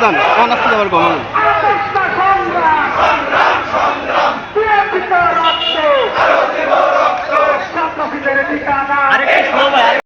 প্রধান অনাস্থা দেওয়ার যাবার আরেকটি আরেকটু